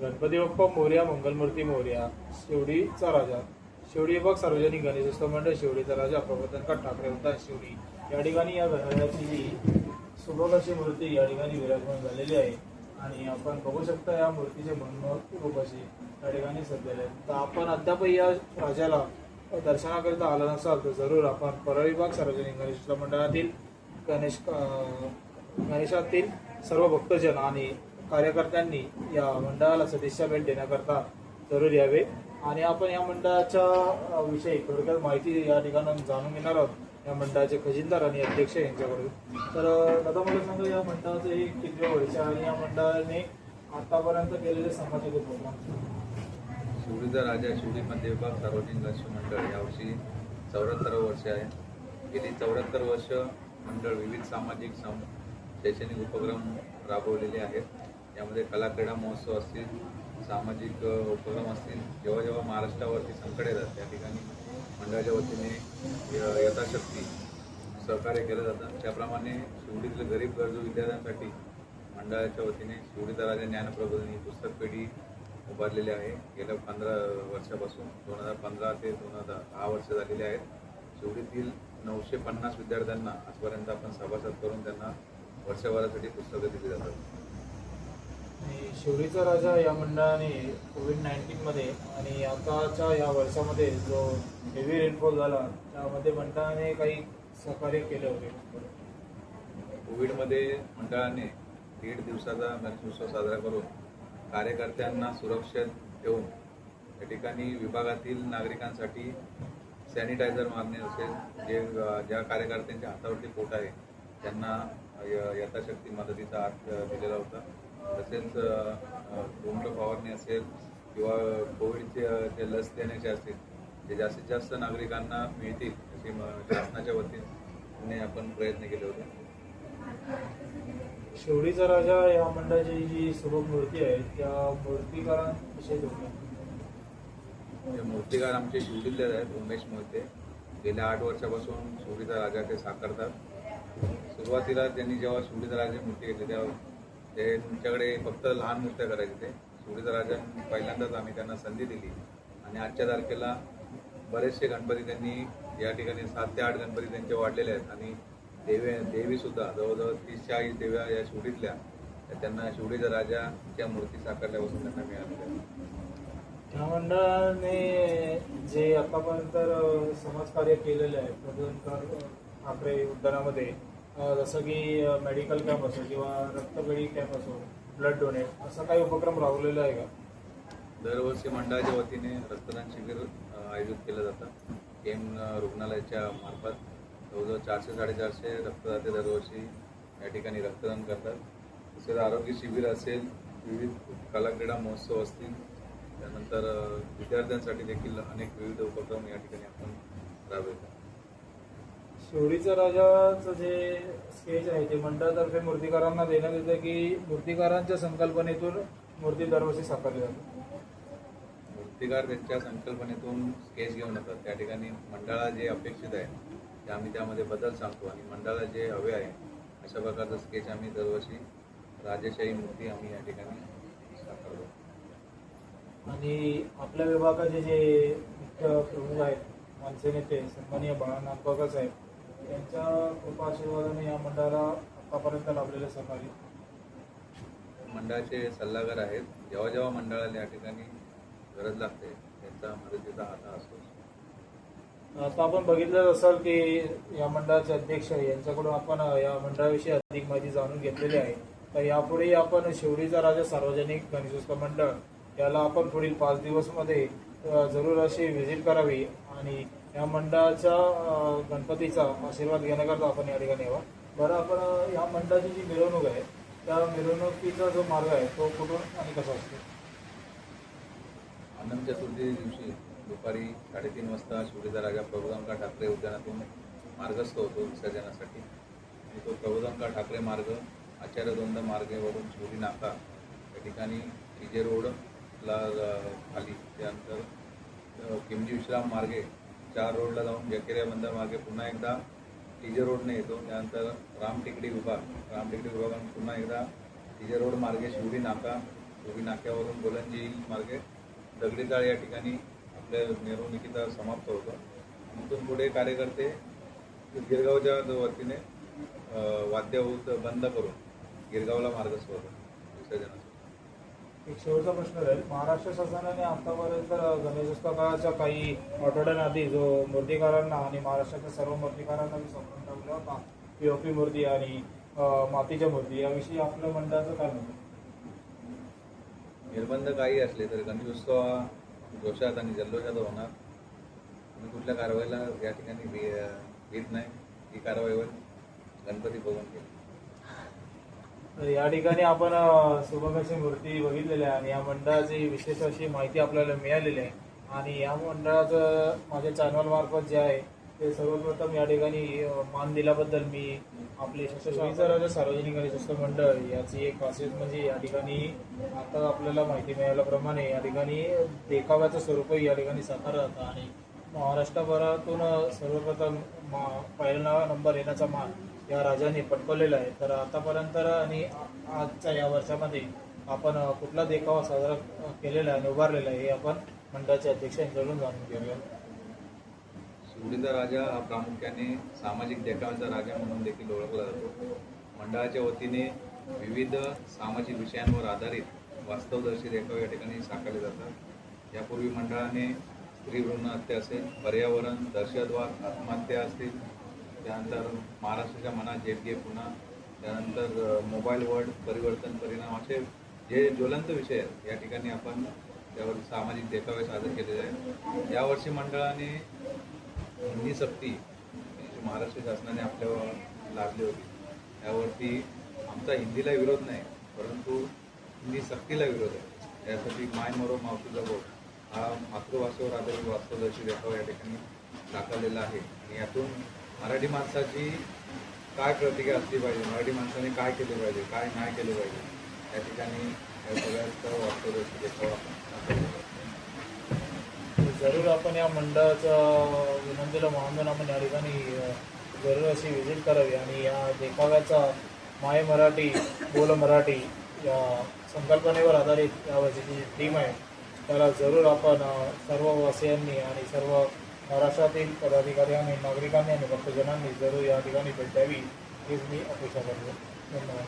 गणपती बाप्पा मोर्या मंगलमूर्ती मोर्या शिवडीचा राजा. शिवडी विभाग सार्वजनिक गणेशोत्सव मंडळ म्हणजे शिवडीचा राजा प्रबोधनकर ठाकरे होता शिवडी. या ठिकाणी या घराची जी सुबक अशी मूर्ती या ठिकाणी विराजमान झालेली आहे. आणि आपण बघू शकता या मूर्तीचे मनमोहक रूप असे या ठिकाणी सजलेले आहेत. तर आपण अद्यापही या राजाला दर्शनाकरिता आला नसाल तर जरूर आपण परळी विभाग सार्वजनिक गणेशोत्सव मंडळातील गणेश गणेशातील सर्व भक्तजन आणि कार्यकर्त्यांनी या मंडळाला सदिच्छा भेट देण्याकरता जरूर यावे. आणि आपण या मंडळाच्या विषयी थोडक्यात माहिती या ठिकाणी जाणून घेणार आहोत. या मंडळाचे खजिनदार आणि अध्यक्ष यांच्याकडून. तर दादा मला सांगा या मंडळाचं हे किती वर्ष आणि या मंडळाने आतापर्यंत केलेले सामाजिक उपक्रम? शिवडीचा राजा शिवडी मध्य सार्वजनिक लक्ष मंडळ यावर्षी चौऱ्याहत्तर वर्ष आहे. गेली चौऱ्याहत्तर वर्ष मंडळ विविध सामाजिक सम शैक्षणिक उपक्रम राबवलेले आहेत. यामध्ये कला क्रीडा महोत्सव असतील सामाजिक उपक्रम असतील जेव्हा जेव्हा महाराष्ट्रावरती संकट येतात त्या ठिकाणी मंडळाच्या वतीने य- यथाशक्ती सहकार्य केलं जातं. त्याप्रमाणे शिवडीतले गरीब गरजू विद्यार्थ्यांसाठी मंडळाच्या वतीने शिवडी राजा ज्ञानप्रबोधिनी पुस्तक पेढी उभारलेली आहे. गेल्या पंधरा वर्षापासून दोन हजार पंधरा ते दोन हजार दहा वर्ष झालेली आहेत. शिवडीतील नऊशे पन्नास विद्यार्थ्यांना आजपर्यंत आपण सभासद करून त्यांना वर्षभरासाठी पुस्तकं दिली जातात. आणि शिवडीचा राजा या मंडळाने कोविड नाईन्टीनमध्ये आणि आताच्या या वर्षामध्ये जो हेवी रेनफॉल झाला त्यामध्ये मंडळाने काही सहकार्य केले होते? कोविडमध्ये मंडळाने दीड दिवसाचा गणेशोत्सव साजरा करून कार्यकर्त्यांना सुरक्षित ठेवून या ठिकाणी विभागातील नागरिकांसाठी सॅनिटायझर मारणे असेल जे ज्या कार्यकर्त्यांच्या हातावरती पोट आहे त्यांना यथाशक्ती मदतीचा हात दिलेला होता. तसेच धूम्र फवारणी असेल किंवा कोविडचे जे लस देण्याचे असतील ते जास्तीत जास्त नागरिकांना मिळतील अशी शासनाच्या वतीने आपण प्रयत्न केले होते. शिवडीचा राजा या मंडळाची जी सुबक मूर्ती आहे त्या मूर्तिकारांविषयी मूर्तिकार आमचे शिवडीतले आहेत उमेश मोहिते गेल्या आठ वर्षापासून शिवडीचा राजा ते साकारतात. सुरुवातीला त्यांनी जेव्हा शिवडीचा राजा मूर्ती घेतली तेव्हा ते तुमच्याकडे फक्त लहान मूर्त्या करायचे ते सुडीचा राजा पहिल्यांदाच आम्ही त्यांना संधी दिली. आणि आजच्या तारखेला बरेचसे गणपती त्यांनी या ठिकाणी सात ते आठ गणपती त्यांचे वाढलेले आहेत. आणि देवी देवीसुद्धा जवळजवळ तीस चाळीस देव्या या शिवडीतल्या त्यांना शिवडीचा राजाच्या मूर्ती साकारल्यापासून त्यांना मिळालेल्या आहेत. मंडळाने जे आतापर्यंत समाजकार्य केलेले आहे प्रबोधनकार ठाकरे उद्यानामध्ये जसं की मेडिकल कॅम्प असो किंवा रक्तपेढी कॅम्प असो ब्लड डोनेट असा काही उपक्रम राबवलेला आहे का? दरवर्षी मंडळाच्या वतीने रक्तदान शिबिर आयोजित केलं जातं. एम रुग्णालयाच्या मार्फत जवळजवळ चारशे साडेचारशे रक्तदाते दरवर्षी या ठिकाणी रक्तदान करतात. तसेच आरोग्य शिबिर असेल विविध कलाक्रीडा महोत्सव असतील त्यानंतर विद्यार्थ्यांसाठी देखील अनेक विविध उपक्रम या ठिकाणी आपण राबवतो. शिवडीचा राजाचं जे स्केच आहे ते मंडळातर्फे मूर्तिकारांना देण्यात येतं की मूर्तिकारांच्या संकल्पनेतून मूर्ती दरवर्षी साकारली जाते. मूर्तिकार त्यांच्या संकल्पनेतून स्केच घेऊन येतात. त्या ठिकाणी मंडळाला जे अपेक्षित आहे ते आम्ही त्यामध्ये बदल सांगतो आणि मंडळाला जे हवे आहे अशा प्रकारचं स्केच आम्ही दरवर्षी राजेशाही मूर्ती आम्ही या ठिकाणी साकारतो. आणि आपल्या विभागाचे जे मुख्य प्रमुख आहेत मानसे नेते सन्माननीय बाळा नागपाकर साहेब यांच्या कृपा आशीर्वादाने या मंडळाला आतापर्यंत लाभलेलं सहकार्य मंडळाचे सल्लागार आहेत. जेव्हा जेव्हा मंडळाला या ठिकाणी गरज लागते त्यांचा मदतीचा हात असतो आता आपण बघितलं असाल की या मंडळाचे अध्यक्ष यांच्याकडून आपण या मंडळाविषयी अधिक माहिती जाणून घेतलेली आहे. तर यापुढे आपण शिवडीचा राजा सार्वजनिक गणेशोत्सव मंडळ याला आपण पुढील पाच दिवसमध्ये जरूर अशी व्हिजिट करावी आणि या मंडळाच्या गणपतीचा आशीर्वाद घेण्याकरता आपण या ठिकाणी यावा. बरं आपण या मंडळाची जी मिरवणूक आहे त्या मिरवणुकीचा जो मार्ग आहे तो कुठून आणि कसा असतो? अनंत चतुर्थी दिवशी दुपारी साडेतीन वाजता शिवडीचा राजा प्रबोधनकार ठाकरे उद्यानातून मार्गस्थ होतो विसर्जनासाठी. आणि तो प्रबोधनकार ठाकरे मार्ग आचार्य दोनदा मार्गेवरून शिवडी नाका या ठिकाणी विजय रोडला खाली त्यानंतर किमजी विश्राम मार्गे चार रोडला जाऊन जकेरिया बंदर मागे पुन्हा एकदा टीजे रोडने येतो. त्यानंतर राम टेकडी विभाग राम विभागाने पुन्हा एकदा टीजे रोड मार्गे शिवडी नाका. शिवडी नाक्यावरून गोलंजी मार्गे दगडी जाळ या ठिकाणी आपल्या मिरवणुकीचा समाप्त होतो. तिथून पुढे कार्यकर्ते गिरगावच्या वतीने वाद्यभूत बंद करून गिरगावला मार्ग सोडतो जणांचा एक शेवटचा प्रश्न राहील. महाराष्ट्र शासनाने आतापर्यंत गणेशोत्सवाच्या काही आठवड्यांआधी जो मूर्तीकारांना आणि महाराष्ट्राच्या सर्व मूर्तीकारांना जो संबंध ठेवला होता पीओपी मूर्ती आणि मातीच्या मूर्ती याविषयी आपलं मंडळाचं काय म्हणणं? निर्बंध काही असले तर गणेशोत्सव हा जोशात आणि जल्लोषात होणार. आम्ही कुठल्या कारवाईला या ठिकाणी भी नाही. ही कारवाईवर गणपती बघून केली या ठिकाणी आपण अ, सुबकाची मूर्ती बघितलेली आहे आणि या मंडळाची विशेष अशी माहिती आपल्याला मिळालेली आहे. आणि या मंडळाचं माझ्या चॅनल मार्फत जे आहे ते सर्वप्रथम या ठिकाणी मान दिल्याबद्दल मी आपले शशाराजा सार्वजनिक गणेशोत्सव मंडळ याची एक खासियत म्हणजे या ठिकाणी आता आपल्याला माहिती मिळाल्याप्रमाणे या ठिकाणी देखाव्याचं स्वरूपही या ठिकाणी साकार जातं आणि महाराष्ट्रभरातून सर्वप्रथम मा- पहिला नंबर येण्याचा मान या राजाने पटकवलेला आहे. तर आतापर्यंत आणि आजच्या या वर्षामध्ये आपण कुठला देखावा साजरा केलेला आहे आणि उभारलेला आहे हे आपण मंडळाचे अध्यक्ष जाणून घेऊया. शिवडीचा राजा हा प्रामुख्याने सामाजिक देखाव्याचा राजा म्हणून देखील ओळखला जातो. मंडळाच्या वतीने विविध सामाजिक विषयांवर आधारित वास्तवदर्शी देखावे या ठिकाणी साकारले जातात. यापूर्वी मंडळाने स्त्री भ्रूण हत्या असेल पर्यावरण दहशतवाद आत्महत्या असतील त्यानंतर महाराष्ट्राच्या मनात जेटगे पुन्हा त्यानंतर मोबाईल वर्ल्ड परिवर्तन परिणाम असे जे ज्वलंत विषय आहेत या ठिकाणी आपण त्यावर सामाजिक देखावे सादर केलेले आहेत. यावर्षी मंडळाने हिंदी सक्ती जी महाराष्ट्र शासनाने आपल्यावर लादली होती. त्यावरती आमचा हिंदीला विरोध नाही परंतु हिंदी सक्तीला विरोध आहे. यासाठी माय मरो मावशीचा बोट हा मातृभाषेवर आधारित वास्तवदर्शी देखावा या ठिकाणी दाखवलेला आहे. आणि यातून मराठी माणसाची काय प्रतिक्रिया असली पाहिजे? मराठी माणसाने काय केले पाहिजे? काय नाही केले पाहिजे? त्या ठिकाणी या सगळ्याचा जरूर आपण या मंडळाचं विनंतीला मान आपण या ठिकाणी जरूर अशी व्हिजिट करावी. आणि या देखाव्याचा माय मराठी बोल मराठी या संकल्पनेवर आधारित यावर्षी जी टीम आहे. त्याला जरूर आपण सर्व वासियांनी आणि सर्व महाराष्ट्रातील पदाधिकारी आणि नागरिकांनी आणि भक्तजनांनी जरूर या ठिकाणी भेट द्यावी हीच मी अपेक्षा करतो. धन्यवाद.